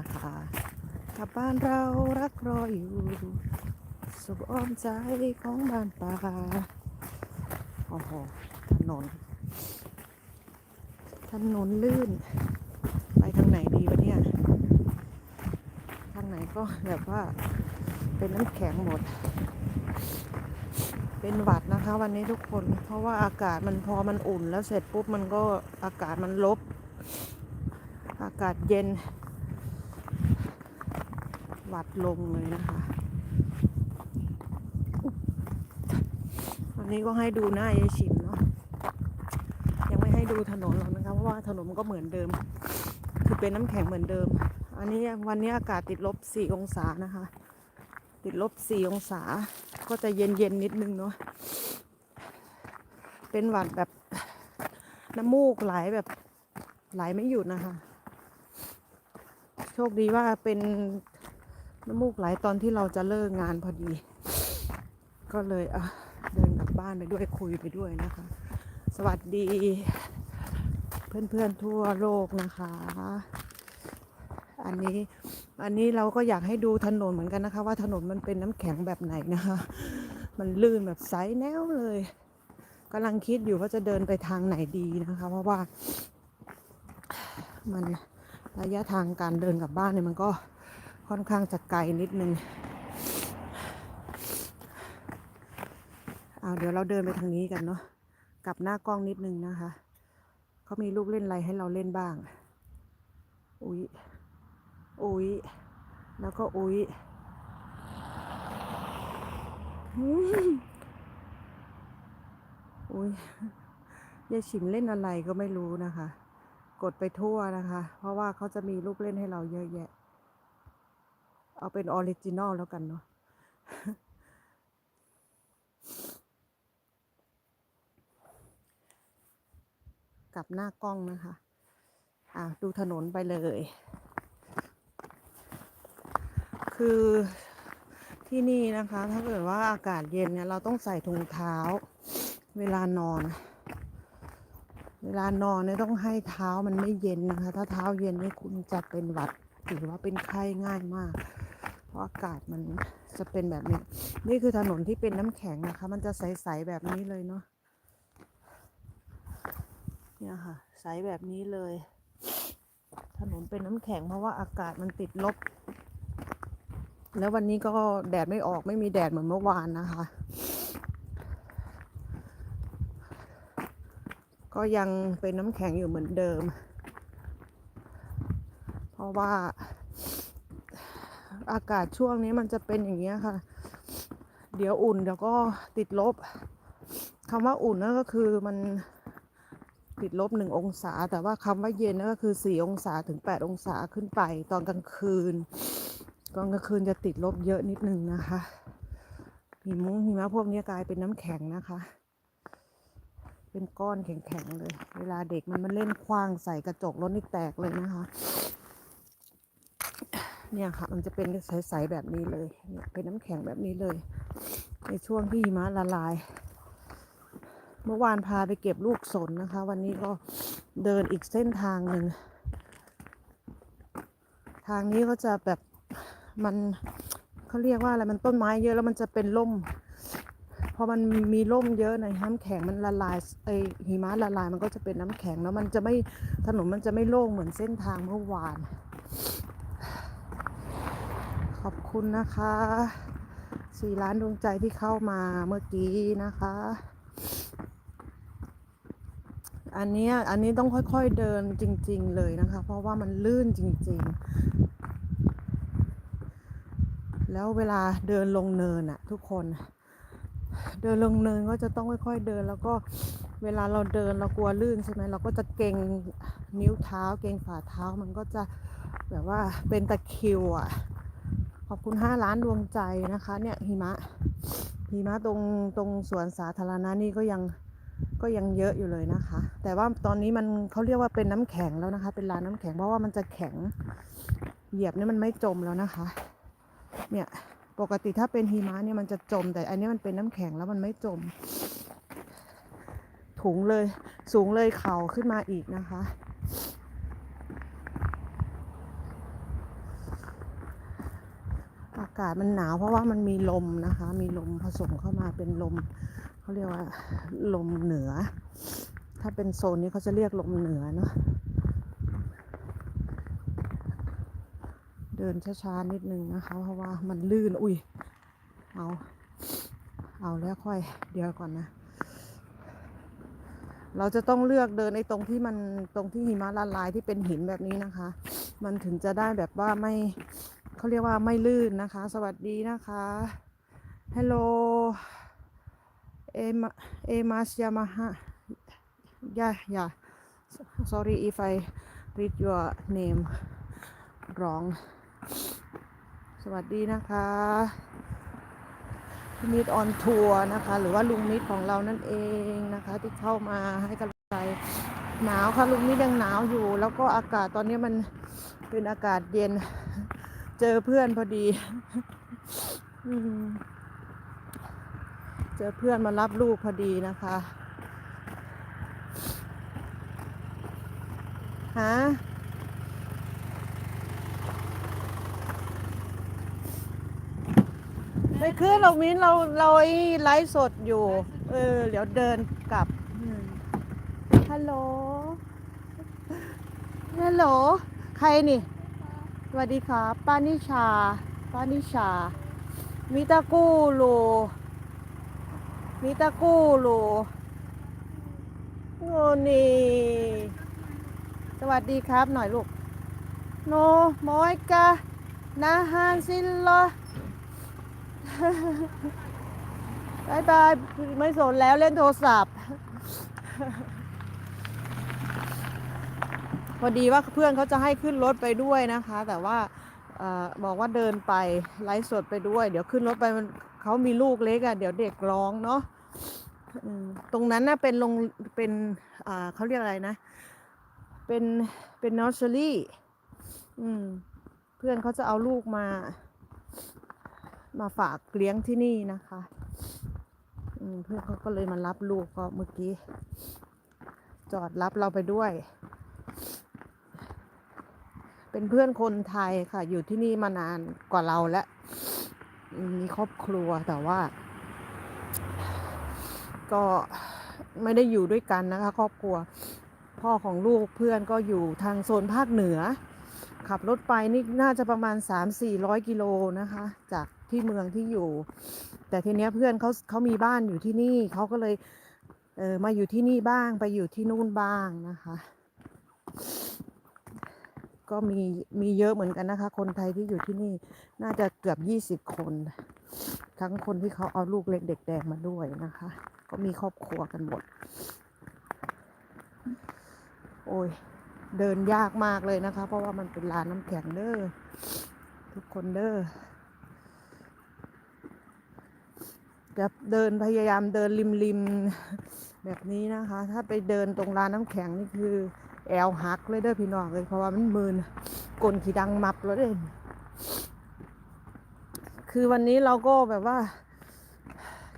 นะคะกลับบ้านเรารักรออยู่สุขอ้อมใจของบ้านป่าโอ้โหถนน ถนนลื่น ไปทางไหนดีวะเนี่ย ทางไหนก็แบบว่าเป็นน้ำแข็งหมด เป็นหวัดนะคะ วันนี้ทุกคน เพราะว่าอากาศมันพอมันอุ่นแล้วเสร็จปุ๊บมันก็อากาศมันลบ อากาศเย็น วัดลงเลยนะคะวันนี้ก็ให้ดูหน้ายายชิมเนาะยังไม่ให้ดูถนนหรอกนะคะเพราะว่าถนนมันก็เหมือนเดิม คือเป็นน้ำแข็งเหมือนเดิม อันนี้วันนี้อากาศติดลบสี่องศานะคะ ติดลบสี่องศา ก็จะเย็นเย็นนิดนึงเนาะเป็นหวัดแบบน้ำมูกไหลแบบไหลไม่หยุดนะคะ โชคดีว่าเป็น น้ำมูกไหลตอนที่เราจะเลิกงานพอดี ก็เลยอะเดินกลับบ้านไปด้วยคุยไปด้วยนะคะ สวัสดี เพื่อนๆทั่วโลกนะคะ อันนี้อันนี้เราก็อยากให้ดูถนนเหมือนกันนะคะ ว่าถนนมันเป็นน้ำแข็งแบบไหนนะคะ มันลื่นแบบใสแนวเลยกำลังคิดอยู่ว่าจะเดินไปทางไหนดีนะคะ เพราะว่า มันระยะทางการเดินกลับบ้านเนี่ยมันก็ ค่อนข้างจะไกลนิดนึงเอาเดี๋ยวเราเดินไปทางนี้กันเนาะกลับหน้ากล้องนิดนึงนะคะเขามีลูกเล่นอะไรให้เราเล่นบ้าง อุ๊ย อุ๊ย แล้วก็อุ๊ยอืมอุ๊ยยายฉิมเล่นอะไรก็ไม่รู้นะคะ กดไปทั่วนะคะ เพราะว่าเขาจะมีลูกเล่นให้เราเยอะแยะ เอาเป็นออริจินอลแล้วกันเนาะกลับหน้ากล้องนะคะ อะดูถนนไปเลย คือที่นี่นะคะ ถ้าเกิดว่าอากาศเย็นเนี่ยเราต้องใส่ถุงเท้า เวลานอน เวลานอนเนี่ยต้องให้เท้ามันไม่เย็นนะคะ ถ้าเท้าเย็นนี่คุณจะเป็นหวัดหรือว่าเป็นไข้ง่ายมาก เพราะอากาศมันจะเป็นแบบนี้ นี่คือถนนที่เป็นน้ำแข็งนะคะ มันจะใสๆแบบนี้เลยเนาะเนี่ยค่ะ ใสแบบนี้เลย ถนนเป็นน้ำแข็งเพราะว่าอากาศมันติดลบ แล้ววันนี้ก็แดดไม่ออกไม่มีแดดเหมือนเมื่อวานนะคะ ก็ยังเป็นน้ำแข็งอยู่เหมือนเดิม เพราะว่า อากาศช่วงนี้มันจะเป็นอย่างเงี้ยค่ะ เดี๋ยวอุ่นเดี๋ยวก็ติดลบคำว่าอุ่นนั่นก็คือมันติดลบหนึ่งองศา แต่ว่าคำว่าเย็นนั่นก็คือสี่องศาถึงแปดองศาขึ้นไป ตอนกลางคืนตอนกลางคืนจะติดลบเยอะนิดนึงนะคะหิมงหิมะพวกนี้กลายเป็นน้ำแข็งนะคะ เป็นก้อนแข็งๆเลย เวลาเด็กมันมาเล่นคว้างใส่กระจกรถนี่แตกเลยนะคะ เนี่ยค่ะ มันจะเป็นใสๆแบบนี้เลยเนี่ยเป็นน้ำแข็งแบบนี้เลย ในช่วงที่หิมะละลาย เมื่อวานพาไปเก็บลูกสนนะคะ วันนี้ก็เดินอีกเส้นทางหนึ่งทางนี้ก็จะแบบมันเขาเรียกว่าอะไรมันต้นไม้เยอะแล้วมันจะเป็นร่มพอมันมีร่มเยอะในน้ำแข็งมันละลายไอหิมะละลายมันก็จะเป็นน้ำแข็งแล้วมันจะไม่ถนนมันจะไม่โล่งเหมือนเส้นทางเมื่อวาน ขอบคุณนะคะสี่ล้านดวงใจที่เข้ามาเมื่อกี้นะคะ อันนี้อันนี้ต้องค่อยๆเดินจริง ๆ เลยนะคะ เพราะว่ามันลื่นจริง ๆ แล้วเวลาเดินลงเนินอะทุกคน เดินลงเนินก็จะต้องค่อยๆเดิน แล้วก็เวลาเราเดินเรากลัวลื่นใช่ไหมเราก็จะเกรงนิ้วเท้า เกรงฝ่าเท้ามันก็จะแบบว่าเป็นตะคิวอะ ขอบคุณห้าล้านดวงใจนะคะ เนี่ยหิมะหิมะตรงตรงสวนสาธารณะนี่ก็ยังก็ยังเยอะอยู่เลยนะคะ แต่ว่าตอนนี้มันเขาเรียกว่าเป็นน้ำแข็งแล้วนะคะ เป็นลานน้ำแข็งเพราะว่ามันจะแข็งเหยียบนี่มันไม่จมแล้วนะคะ เนี่ยปกติถ้าเป็นหิมะเนี่ยมันจะจม แต่อันนี้มันเป็นน้ำแข็งแล้วมันไม่จมถุงเลยสูงเลยเข่าขึ้นมาอีกนะคะากาศมันหนาวเพราะว่ามันมีลมนะคะ มีลมผสมเข้ามาเป็นลมเขาเรียกว่าลมเหนือ ถ้าเป็นโซนนี้เขาจะเรียกลมเหนือเนาะเดินช้าๆนิดนึงนะคะ เพราะว่ามันลื่นอุ้ยเอาเอาแล้วค่อยเดี๋ยวก่อนนะ เราจะต้องเลือกเดินในตรงที่มันตรงที่หิมะละลายที่เป็นหินแบบนี้นะคะ มันถึงจะได้แบบว่าไม่ เขาเรียกว่าไม่ลื่นนะคะ สวัสดีนะคะฮัลโหลเอมาเอมาสยามาฮะยา yeah sorry if I read your name wrong สวัสดีนะคะมิตรออนทัวร์นะคะ หรือว่าลุงมิตรของเรานั่นเองนะคะ ที่เข้ามาให้กำลังใจหนาวค่ะลุงมิตรยังหนาวอยู่ แล้วก็อากาศตอนนี้มันเป็นอากาศเย็น เจอเพื่อนพอดีเจอเพื่อนมารับลูกพอดีนะคะฮะไม่ขึ้นหรอกมิ้นเราเราไอ้ไลฟ์สดอยู่ เออ เดี๋ยวเดินกลับฮัลโหลฮัลโหล ใครนี่ สวัสดีครับป้านิชาป้านิชา มิตากูโลมิตากูโลโอ้นี่ สวัสดีครับหน่อยลูก โนมอยกานาฮานซินโลบายบาย ไม่สนแล้วเล่นโทรศัพท์ พอดีว่าเพื่อนเขาจะให้ขึ้นรถไปด้วยนะคะ แต่ว่าอบอกว่าเดินไปไลฟ์สดไปด้วย เดี๋ยวขึ้นรถไปมันเขามีลูกเล็กอะ่ะเดี๋ยวเด็กร้องเนาะตรงนั้นน่ะเป็นโรงเป็นเขาเรียกอะไรนะ เป็นเป็นนอสเซอรี่เพื่อนเขาจะเอาลูกมา มาฝากเลี้ยงที่นี่นะคะเพื่อนเขาก็เลยมารับลูกก็เมื่อกี้ จอดรับเราไปด้วย เป็นเพื่อนคนไทยค่ะ อยู่ที่นี่มานานกว่าเราแล้วอืมมีครอบครัวแต่ว่า ก็ไม่ได้อยู่ด้วยกันนะคะ ครอบครัว พ่อของลูกเพื่อนก็อยู่ทางโซนภาคเหนือ ขับรถไปนี่น่าจะประมาณ 3-400 กิโลนะคะ จากที่เมืองที่อยู่ แต่ทีเนี้ยเพื่อนเขาเขามีบ้านอยู่ที่นี่เขาก็เลยเออมาอยู่ที่นี่บ้างไปอยู่ที่นู่นบ้างนะคะ ก็มีมีเยอะเหมือนกันนะคะ คนไทยที่อยู่ที่นี่น่าจะเกือบยี่สิบคน ทั้งคนที่เขาเอาลูกเล็กเด็กแดงมาด้วยนะคะ ก็มีครอบครัวกันหมด โอ้ยเดินยากมากเลยนะคะ เพราะว่ามันเป็นลานน้ำแข็งเด้อทุกคนเด้อ จะเดินพยายามเดินริมริมแบบนี้นะคะ ถ้าไปเดินตรงลานน้ำแข็งนี่คือ แอลหักเลยเด้อพี่น้องเลยเพราะว่ามันมืนกลนขีดังมับแล้วเด้คือวันนี้เราก็แบบว่า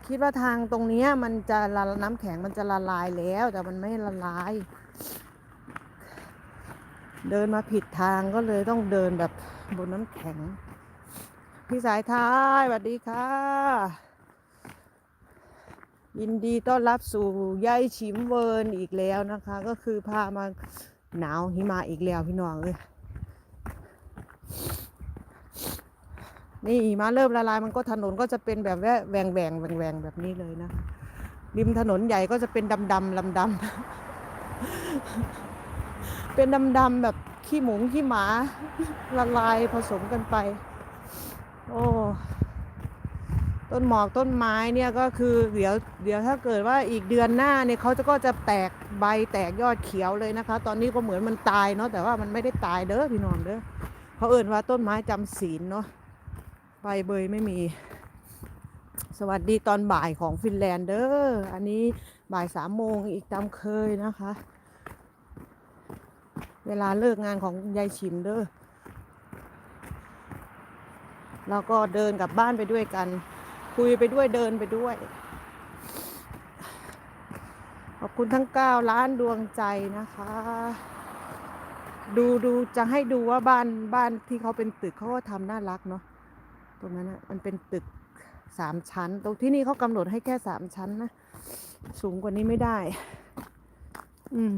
คิดว่าทางตรงนี้มันจะละน้ำแข็งมันจะละลายแล้ว แต่มันไม่ละลาย เดินมาผิดทางก็เลยต้องเดินแบบบนน้ำแข็ง พี่สายท้ายสวัสดีค่ะ ยินดีต้อนรับสู่ยายชิมเวิร์นอีกแล้วนะคะ ก็คือพามาหนาวหิมะอีกแล้วพี่น้องเลยนี่หิมะเริ่มละลายมันก็ถนนก็จะเป็นแบบแหวแหวงแหวงแหวงแหวงแบบนี้เลยนะริมถนนใหญ่ก็จะเป็นดำดำลำดำเป็นดำดำแบบขี้หมูขี้หมาละลายผสมกันไป โอ้ ต้นหมอกต้นไม้เนี่ยก็คือเดี๋ยวเดี๋ยวถ้าเกิดว่าอีกเดือนหน้าเนี่ยเขาจะก็จะแตกใบแตกยอดเขียวเลยนะคะ ตอนนี้ก็เหมือนมันตายเนาะแต่ว่ามันไม่ได้ตายเด้อพี่น้องเด้อเขาเอ่นว่าต้นไม้จำศีลเนาะใบเบยไม่มี สวัสดีตอนบ่ายของฟินแลนด์เด้ออันนี้บ่ายสามโมงอีกตามเคยนะคะ เวลาเลิกงานของยายชิมเด้อเราก็เดินกลับบ้านไปด้วยกัน คุยไปด้วยเดินไปด้วย ขอบคุณทั้ง9ล้านดวงใจนะคะ ดูดูจะให้ดูว่าบ้านบ้านที่เขาเป็นตึกเขาก็ทำน่ารักเนาะตรงนั้นนะมันเป็นตึกสามชั้น ตรงที่นี่เขากำหนดให้แค่สามชั้นนะ สูงกว่านี้ไม่ได้ อืม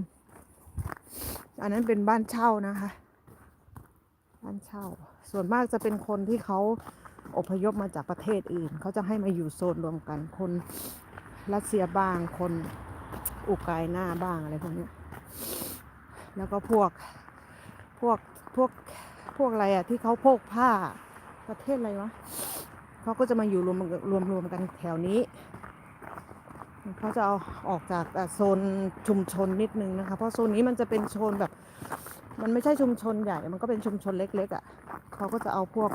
อันนั้นเป็นบ้านเช่านะคะ บ้านเช่า ส่วนมากจะเป็นคนที่เขา อพยพมาจากประเทศอื่น เขาจะให้มาอยู่โซนรวมกัน คนรัสเซียบ้าง คนอุกายนาบ้างอะไรพวกนี้ แล้วก็พวกพวกพวกพวกอะไรอะที่เขาโพกผ้าประเทศอะไรวะเขาก็จะมาอยู่รวมรวมรวมกันแถวนี้เขาจะเอาออกจากโซนชุมชนนิดนึงนะคะ เพราะโซนนี้มันจะเป็นโซนแบบ มันไม่ใช่ชุมชนใหญ่ มันก็เป็นชุมชนเล็กๆอะ่ะเขาก็จะเอาพวก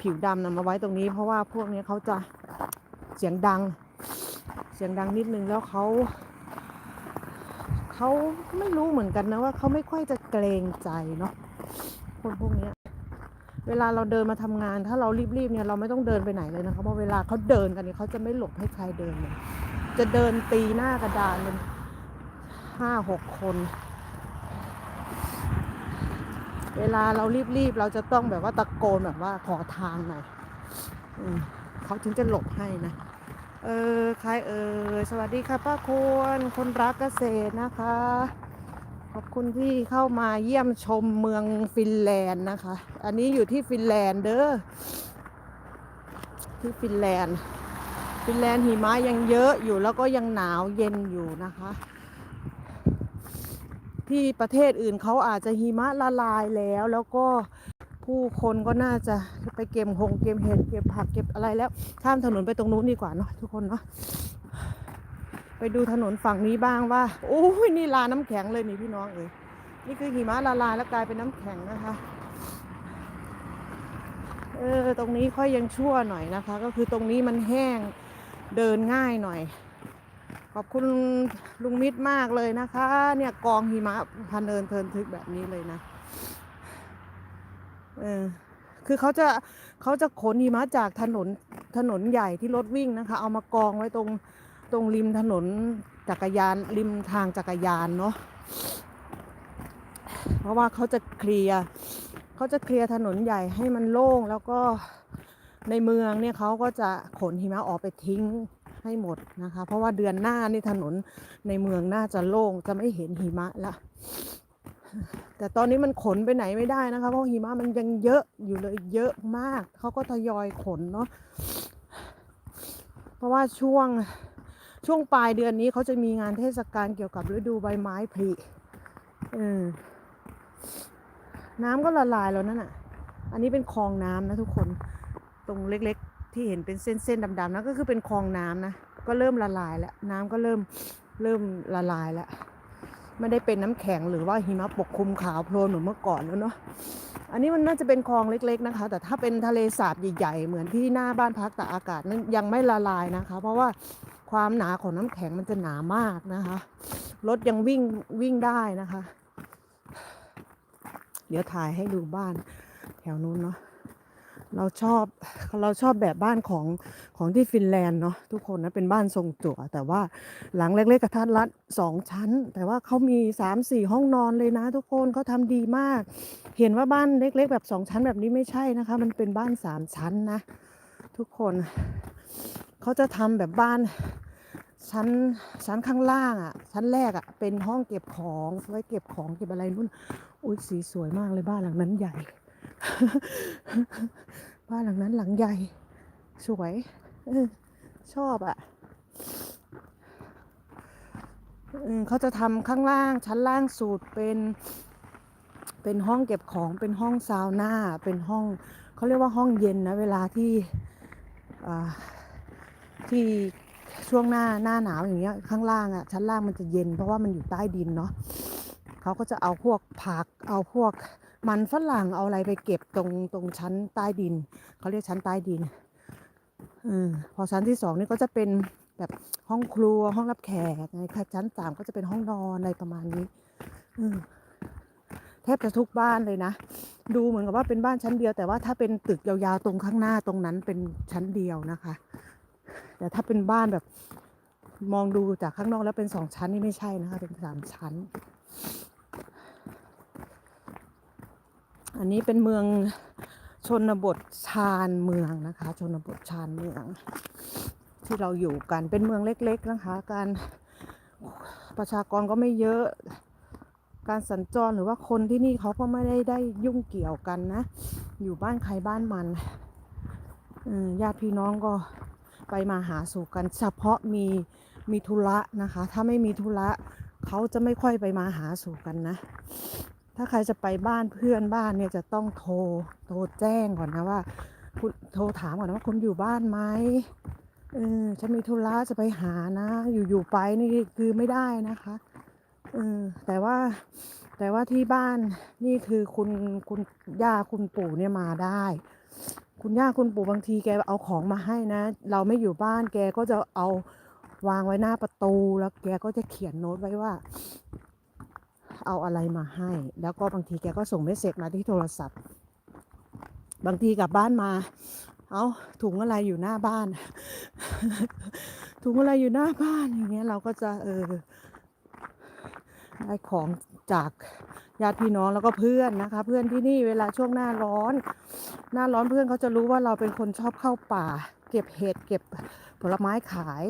ผิวดำนะมาไว้ตรงนี้ เพราะว่าพวกนี้เขาจะเสียงดัง เสียงดังนิดนึงแล้วเขาเขาไม่รู้เหมือนกันนะว่าเขาไม่ค่อยจะเกรงใจเนาะคนพวกนี้เวลาเราเดินมาทำงาน ถ้าเรารีบๆเนี่ยเราไม่ต้องเดินไปไหนเลยนะคะเพราะเวลาเขาเดินกันเนี่ยเขาจะไม่หลบให้ใครเดินเลยจะเดินตีหน้ากระดานเป็นห้าหกคน เวลาเรารีบๆ เราจะต้องแบบว่าตะโกนแบบว่าขอทางหน่อยเขาถึงจะหลบให้นะ เออใครเออสวัสดีค่ะป้าควรคนรักเกษตรนะคะ ขอบคุณที่เข้ามาเยี่ยมชมเมืองฟินแลนด์นะคะ อันนี้อยู่ที่ฟินแลนด์เด้อ ที่ฟินแลนด์ ฟินแลนด์หิมะยังเยอะอยู่แล้วก็ยังหนาวเย็นอยู่นะคะ ที่ประเทศอื่นเขาอาจจะหิมะละลายแล้ว แล้วก็ผู้คนก็น่าจะไปเก็บหงเก็บเห็ดเก็บผักเก็บอะไรแล้วข้ามถนนไปตรงนู้นดีกว่าเนาะทุกคนเนาะไปดูถนนฝั่งนี้บ้างว่าโอ้ยนี่ลาน้ำแข็งเลยนี่พี่น้องเอ้ยนี่คือหิมะละลายแล้วกลายเป็นน้ำแข็งนะคะเออตรงนี้ค่อยยังชั่วหน่อยนะคะ ก็คือตรงนี้มันแห้งเดินง่ายหน่อย อบคุณลุงมิตรมากเลยนะคะ เนี่ยกองหิมะพันเนินเทินทึกแบบนี้เลยนะเออคือเขาจะเขาจะขนหิมะจากถนนถนนใหญ่ที่รถวิ่งนะคะ เอามากองไว้ตรงตรงริมถนนจักรยานริมทางจักรยานเนาะเพราะว่าเขาจะเคลียร์เขาจะเคลียร์ถนนใหญ่ให้มันโล่งแล้วก็ในเมืองเนี่ยเขาก็จะขนหิมะออกไปทิ้ง ให้หมดนะคะ เพราะว่าเดือนหน้านี่ถนนในเมืองน่าจะโล่งจะไม่เห็นหิมะละ แต่ตอนนี้มันขนไปไหนไม่ได้นะคะ เพราะหิมะมันยังเยอะอยู่เลยเยอะมาก เขาก็ทยอยขนเนาะเพราะว่าช่วงช่วงปลายเดือนนี้เขาจะมีงานเทศกาลเกี่ยวกับฤดูใบไม้ผลิเออน้ำก็ละลายแล้วนั่นอะ อันนี้เป็นคลองน้ำนะทุกคน ตรงเล็ก ที่เห็นเป็นเส้นๆดำๆนะก็คือเป็นคลองน้ำนะก็เริ่มละลายแล้วน้ำก็เริ่มเริ่มละลายแล้วไม่ได้เป็นน้ำแข็งหรือว่าหิมะปกคลุมขาวโพลนเหมือนเมื่อก่อนแล้วเนาะอันนี้มันน่าจะเป็นคลองเล็ก ๆนะคะ แต่ถ้าเป็นทะเลสาบใหญ่ๆเหมือนที่หน้าบ้านพักตากอากาศนั้นยังไม่ละลายนะคะ เพราะว่าความหนาของน้ำแข็งมันจะหนามากนะคะรถยังวิ่งวิ่งได้นะคะ เดี๋ยวถ่ายให้ดูบ้านแถวนู้นเนาะ เราชอบเราชอบแบบบ้านของของที่ฟินแลนด์เนาะทุกคนนะเป็นบ้านทรงจั่วแต่ว่าหลังเล็กๆกระทัดรัดสองชั้น แต่ว่าเขามีสามสี่ห้องนอนเลยนะ ทุกคนเขาทำดีมาก เห็นว่าบ้านเล็ก ๆ แบบสองชั้นแบบนี้ไม่ใช่นะคะ มันเป็นบ้านสามชั้นนะ ทุกคนเขาจะทำแบบบ้านชั้นชั้นข้างล่างอะ่ะ ชั้นแรกอะ่ะ เป็นห้องเก็บของไว้เก็บของเก็บอะไรนู่นอุ้ยสีสวยมากเลยบ้านหลังนั้นใหญ่ บ้านหลังนั้นหลังใหญ่ สวยอชอบอะ่ะเขาจะทำข้างล่างชั้นล่างสูตรเป็นเป็นห้องเก็บของเป็นห้องซาวน่าเป็นห้องเขาเรียกว่าห้องเย็นนะ เวลาที่ที่ช่วงหน้าหน้าหนาวอย่างเงี้ยข้างล่างอะ่ะชั้นล่างมันจะเย็นเพราะว่ามันอยู่ใต้ดินเนาะเขาก็จะเอาพวกผักเอาพวก มันฝรั่งเอาอะไรไปเก็บตรงตรงชั้นใต้ดินเขาเรียกชั้นใต้ดินอมพอชั้นที่สองนี่ก็จะเป็นแบบห้องครัวห้องรับแขกไงค่ชั้นสามก็จะเป็นห้องนอนอะไรประมาณนี้อแทบจะทุกบ้านเลยนะ ดูเหมือนกับว่าเป็นบ้านชั้นเดียว แต่ว่าถ้าเป็นตึกยาวๆตรงข้างหน้าตรงนั้นเป็นชั้นเดียวนะคะ แต่ถ้าเป็นบ้านแบบมองดูจากข้างนอกแล้วเป็นสองชั้นนี่ไม่ใช่นะคะ เป็นสามชั้น อันนี้เป็นเมืองชนบทชานเมืองนะคะ ชนบทชานเมือง ที่เราอยู่กันเป็นเมืองเล็ก ๆนะคะ การประชากรก็ไม่เยอะ การสัญจรหรือว่าคนที่นี่เขาก็ไม่ได้ได้ยุ่งเกี่ยวกันนะ อยู่บ้านใครบ้านมันญาติพี่น้องก็ไปมาหาสู่กัน เฉพาะมีมีธุระนะคะ ถ้าไม่มีธุระเขาจะไม่ค่อยไปมาหาสู่กันนะ ถ้าใครจะไปบ้านเพื่อนบ้านเนี่ยจะต้องโทรโทรแจ้งก่อนนะว่าคุณโทรถามก่อนนะว่าคุณอยู่บ้านไหมเออฉันมีธุระจะไปหานะ อยู่ๆไปนี่คือไม่ได้นะคะเออแต่ว่าแต่ว่าที่บ้านนี่คือคุณคุณย่าคุณปู่เนี่ยมาได้ คุณย่าคุณปู่บางทีแกเอาของมาให้นะ เราไม่อยู่บ้านแกก็จะเอาวางไว้หน้าประตูแล้วแกก็จะเขียนโน้ตไว้ว่า เอาอะไรมาให้ แล้วก็บางทีแกก็ส่งเมสเซจมาที่โทรศัพท์ บางทีกลับบ้านมา เอาถุงอะไรอยู่หน้าบ้าน ถุงอะไรอยู่หน้าบ้านอย่างเงี้ยเราก็จะเออได้ของจากญาติพี่น้องแล้วก็เพื่อนนะคะ เพื่อนที่นี่เวลาช่วงหน้าร้อน หน้าร้อนเพื่อนเขาจะรู้ว่าเราเป็นคนชอบเข้าป่า เก็บเห็ดเก็บ ผลไม้ขาย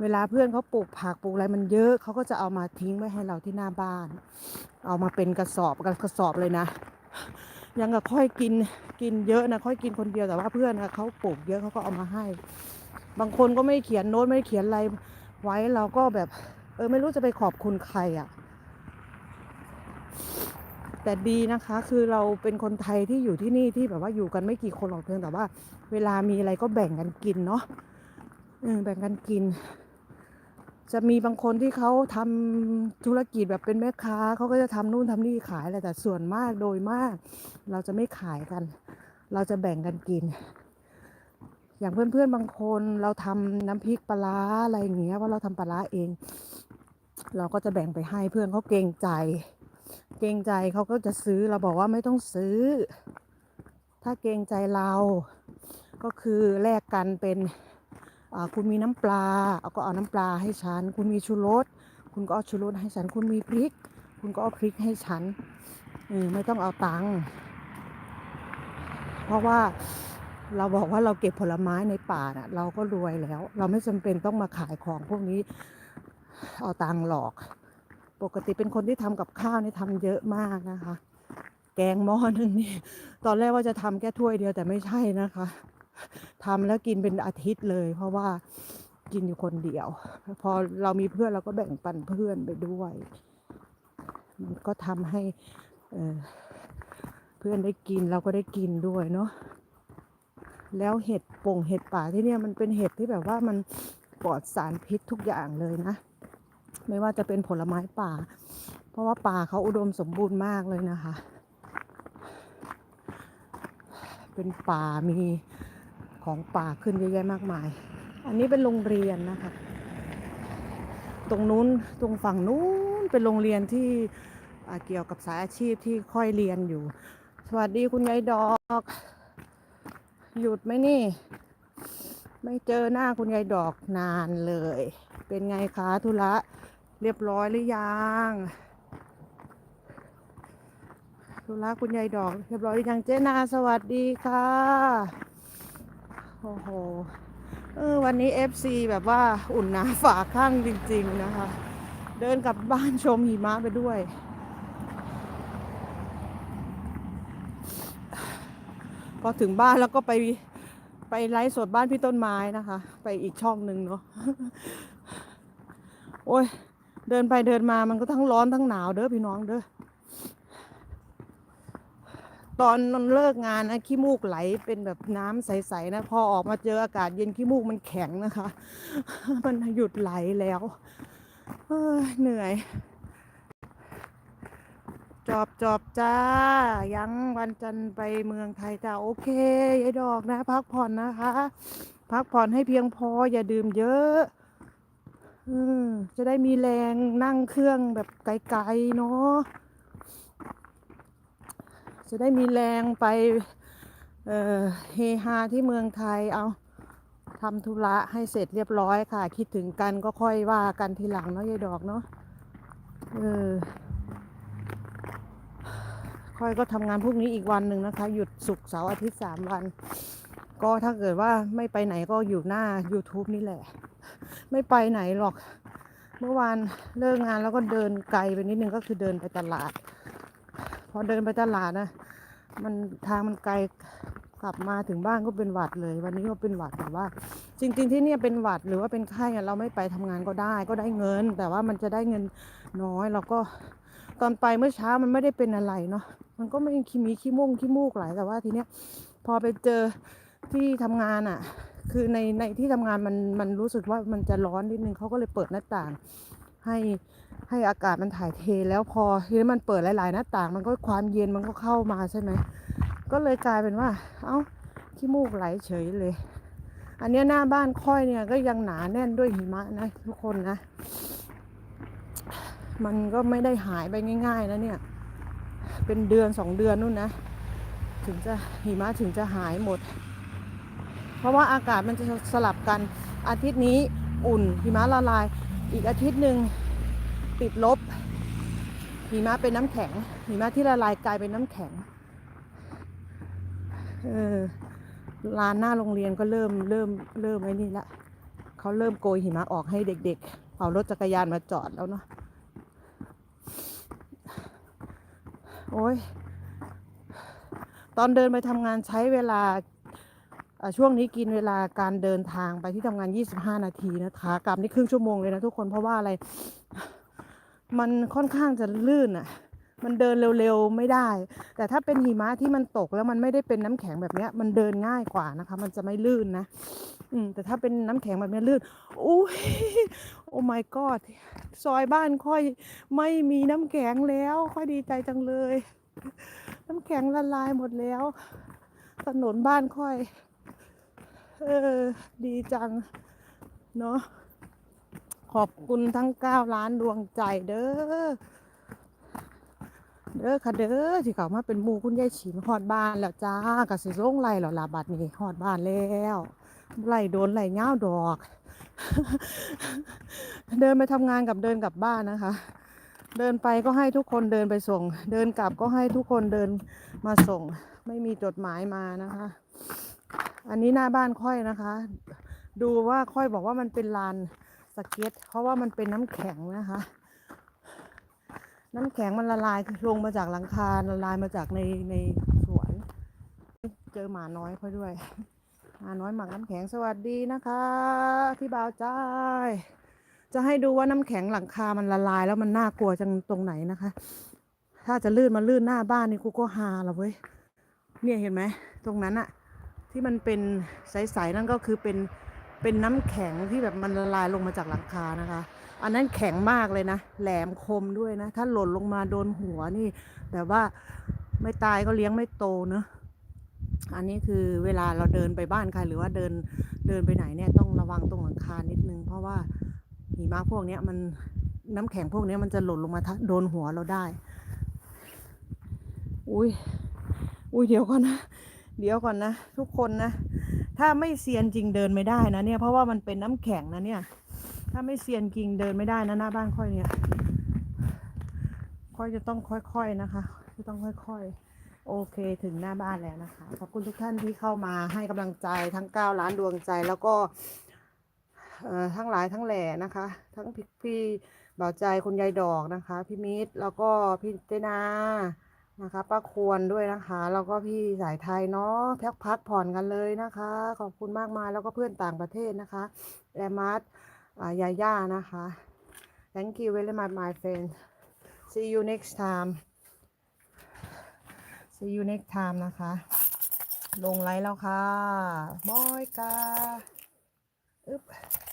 เวลาเพื่อนเขาปลูกผักปลูกอะไรมันเยอะเขาก็จะเอามาทิ้งไว้ให้เราที่หน้าบ้าน เอามาเป็นกระสอบกระสอบเลยนะ ยังกับค่อยกินกินเยอะนะค่อยกินคนเดียวแต่ว่าเพื่อนนะเขาปลูกเยอะเขาก็เอามาให้ บางคนก็ไม่เขียนโน้ตไม่เขียนอะไรไว้เราก็แบบเออไม่รู้จะไปขอบคุณใครอะ่ะ แต่ดีนะคะคือเราเป็นคนไทยที่อยู่ที่นี่ที่แบบว่าอยู่กันไม่กี่คนหรอกเพียงแต่ว่า เวลามีอะไรก็แบ่งกันกินเนาะ แบ่งกันกิน จะมีบางคนที่เขาทำธุรกิจแบบเป็นแม่ค้าเขาก็จะทำนู่นทำนี่ขายแหละแต่ส่วนมากโดยมาก เราจะไม่ขายกัน เราจะแบ่งกันกิน อย่างเพื่อนๆบางคนเราทำน้ำพริกปลาอะไรอย่างเงี้ยว่าเราทำปลาเอง เราก็จะแบ่งไปให้เพื่อนเขาเกรงใจ เกรงใจเขาก็จะซื้อเราบอกว่าไม่ต้องซื้อ ถ้าเกรงใจเรา ก็คือแลกกันเป็น คุณมีน้ำปลาเอาก็เอาน้ำปลาให้ฉัน คุณมีชูรสคุณก็เอาชูรสให้ฉัน คุณมีพริก คุณก็เอาพริกให้ฉันเออไม่ต้องเอาตังค์เพราะว่าเราบอกว่าเราเก็บผลไม้ในป่าน่ะ เราก็รวยแล้ว เราไม่จำเป็นต้องมาขายของพวกนี้ เอาตังค์หลอก ปกติเป็นคนที่ทำกับข้าวนี่ทำเยอะมากนะคะ แกงหม้อนึงนี่ตอนแรกว่าจะทำแค่ถ้วยเดียวแต่ไม่ใช่นะคะ ทำแล้วกินเป็นอาทิตย์เลย เพราะว่ากินอยู่คนเดียว พอเรามีเพื่อนเราก็แบ่งปันเพื่อนไปด้วย มันก็ทำให้เอ่อเพื่อนได้กินเราก็ได้กินด้วยเนาะแล้วเห็ดป่งเห็ดป่าที่เนี่ยมันเป็นเห็ดที่แบบว่ามันปลอดสารพิษทุกอย่างเลยนะ ไม่ว่าจะเป็นผลไม้ป่า เพราะว่าป่าเขาอุดมสมบูรณ์มากเลยนะคะ เป็นป่ามี ของป่าขึ้นเยอะแยะมากมาย อันนี้เป็นโรงเรียนนะคะ ตรงนู้นตรงฝั่งนู้นเป็นโรงเรียนที่เกี่ยวกับสายอาชีพที่ค่อยเรียนอยู่ สวัสดีคุณยายดอก หยุดไหมนี่ ไม่เจอหน้าคุณยายดอกนานเลย เป็นไงคะธุระเรียบร้อยหรือยังธุระคุณยายดอก เรียบร้อยหรือยังเจ๊นาสวัสดีค่ะ โอ้โห เออวันนี้ FC แบบว่าอุ่นหนาฝาข้างจริง ๆ นะคะ เดินกลับบ้านชมหิมะไปด้วย พอถึงบ้านแล้วก็ไปไปไลฟ์สดบ้านพี่ต้นไม้นะคะ ไปอีกช่องหนึ่งเนาะโอ้ยเดินไปเดินมามันก็ทั้งร้อนทั้งหนาวเด้อพี่น้องเด้อ ตอนเลิกงานนะขี้มูกไหลเป็นแบบน้ำใสๆนะพอออกมาเจออากาศเย็นขี้มูกมันแข็งนะคะ มันหยุดไหลแล้วเเหนื่อย จอบจอบจ้า ยังวันจันทร์ไปเมืองไทยจ้าโอเคยายดอกนะ พักผ่อนนะคะ พักผ่อนให้เพียงพออย่าดื่มเยอะอจะได้มีแรงนั่งเครื่องแบบไกลๆเนาะ จะได้มีแรงไปเเฮฮาที่เมืองไทยเอาทำธุระให้เสร็จเรียบร้อยค่ะ คิดถึงกันก็ค่อยว่ากันทีหลังเนาะยายดอกเนาะเออค่อยก็ทำงานพรุ่งนี้อีกวันหนึ่งนะคะ หยุดศุกร์เสาร์อาทิตย์สามวัน ก็ถ้าเกิดว่าไม่ไปไหนก็อยู่หน้า YouTube นี่แหละ ไม่ไปไหนหรอก เมื่อวานเลิกงานแล้วก็เดินไกลไปนิดนึงก็คือเดินไปตลาด พอเดินไปตลาดนะ มันทางมันไกลกลับมาถึงบ้านก็เป็นหวัดเลย วันนี้ก็เป็นหวัดแต่ว่า จริง ๆ ที่เนี่ยเป็นหวัดหรือว่าเป็นไข้เราไม่ไปทำงานก็ได้ ก็ได้เงิน แต่ว่ามันจะได้เงินน้อยแล้วก็ตอนไปเมื่อเช้ามันไม่ได้เป็นอะไรเนาะมันก็ไม่ขี้มีขี้มูกขี้มูกไหลแต่ว่าทีเนี้ยพอไปเจอที่ทำงานอะ่ะ คือในในที่ทำงานมันมันรู้สึกว่ามันจะร้อนนิดนึงเขาก็เลยเปิดหน้าต่าง ให้ให้อากาศมันถ่ายเทแล้วพอทีนี้มันเปิดหลาย ๆ หน้าต่าง มันก็ความเย็นมันก็เข้ามาใช่ไหมก็เลยกลายเป็นว่า เอ้าขี้มูกไหลเฉยเลย อันนี้หน้าบ้านค่อยเนี่ยก็ยังหนาแน่นด้วยหิมะนะ ทุกคนนะ มันก็ไม่ได้หายไปง่าย ๆ นะเนี่ย เป็นเดือนสองเดือนนู่นนะ ถึงจะหิมะถึงจะหายหมด เพราะว่าอากาศมันจะสลับกันอาทิตย์นี้อุ่นหิมะละลาย อีกอาทิตย์หนึ่งติดลบหิมะเป็นน้ำแข็งหิมะที่ละลายกลายเป็นน้ำแข็งเออลานหน้าโรงเรียนก็เริ่มเริ่มเริ่มไอ้นี่ละเขาเริ่มโกยหิมะออกให้เด็ก ๆ เอารถจักรยานมาจอดแล้วเนาะโอ้ยตอนเดินไปทำงานใช้เวลา ช่วงนี้กินเวลาการเดินทางไปที่ทำงาน 25 นาทีนะคะกลับนี่ครึ่งชั่วโมงเลยนะทุกคนเพราะว่าอะไร มันค่อนข้างจะลื่นอะ มันเดินเร็วๆไม่ได้ แต่ถ้าเป็นหิมะที่มันตกแล้วมันไม่ได้เป็นน้ำแข็งแบบเนี้ย มันเดินง่ายกว่านะคะ มันจะไม่ลื่นนะ อืม แต่ถ้าเป็นน้ำแข็งแบบนี้ลื่นอุ้ยโอ้ my god ซอยบ้านค่อยไม่มีน้ำแข็งแล้ว ค่อยดีใจจังเลย น้ำแข็งละลายหมดแล้ว ถนนบ้านค่อย เออ ดีจัง เนาะ ขอบคุณทั้ง9ล้านดวงใจเด้อ เด้อค่ะเด้อที่เขามาเป็นหมูคุณยายฉีมฮอดบ้านแล้วจ้ากสิลงไล่แล้วลาบัดนี้ฮอดบ้านแล้วไล่โดนไล่เงาดอก เดินไปทำงานกับเดินกลับบ้านนะคะ เดินไปก็ให้ทุกคนเดินไปส่ง เดินกลับก็ให้ทุกคนเดินมาส่ง ไม่มีจดหมายมานะคะ อันนี้หน้าบ้านค่อยนะคะ ดูว่าค่อยบอกว่ามันเป็นลานสเก็ต เพราะว่ามันเป็นน้ำแข็งนะคะ น้ำแข็งมันละลายลงมาจากหลังคาละลายมาจากในในสวน เจอหมาน้อยค่อยด้วยหมาน้อยหมักน้ำแข็งสวัสดีนะคะพี่บ่าวจ้ายจะให้ดูว่าน้ำแข็งหลังคามันละลายแล้วมันน่ากลัวจังตรงไหนนะคะ ถ้าจะลื่นมาลื่นหน้าบ้านนี่กูก็ฮาละเว้ยเนี่ยเห็นไหมตรงนั้นอะ ที่มันเป็นใสๆนั่นก็คือเป็นเป็นน้ำแข็งที่แบบมันละลายลงมาจากหลังคานะคะ อันนั้นแข็งมากเลยนะ แหลมคมด้วยนะ ถ้าหล่นลงมาโดนหัวนี่ แบบว่าไม่ตายก็เลี้ยงไม่โตเนอะอันนี้คือเวลาเราเดินไปบ้านใครหรือว่าเดินเดินไปไหนเนี่ยต้องระวังตรงหลังคานิดนึง เพราะว่าหิมะพวกเนี้ยมันน้ำแข็งพวกเนี้ยมันจะหล่นลงมาโดนหัวเราได้ อุ้ยอุ้ยเดี๋ยวก่อนนะ เดี๋ยวก่อนนะทุกคนนะ ถ้าไม่เซียนจริงเดินไม่ได้นะเนี่ยเพราะว่ามันเป็นน้ำแข็งนะเนี่ย ถ้าไม่เซียนจริงเดินไม่ได้นะหน้าบ้านค่อยเนี่ย ค่อยจะต้องค่อยๆนะคะจะต้องค่อย ๆโอเคถึงหน้าบ้านแล้วนะคะ ขอบคุณทุกท่านที่เข้ามาให้กำลังใจทั้ง9ล้านดวงใจแล้วก็ทั้งหลายทั้งแหล่นะคะ ทั้งพี่พี่บ่าวใจคุณยายดอกนะคะ พี่มิตรแล้วก็พี่เจนา นะคะป้าควรด้วยนะคะ แล้วก็พี่สายไทยเนาะพักพักผ่อนกันเลยนะคะ ขอบคุณมากมายแล้วก็เพื่อนต่างประเทศนะคะแอมัสอ่ายาย่านะคะ thank you very much my friend see you next time see you next time นะคะ ลงไลฟ์แล้วค่ะบอยกาอึ๊บ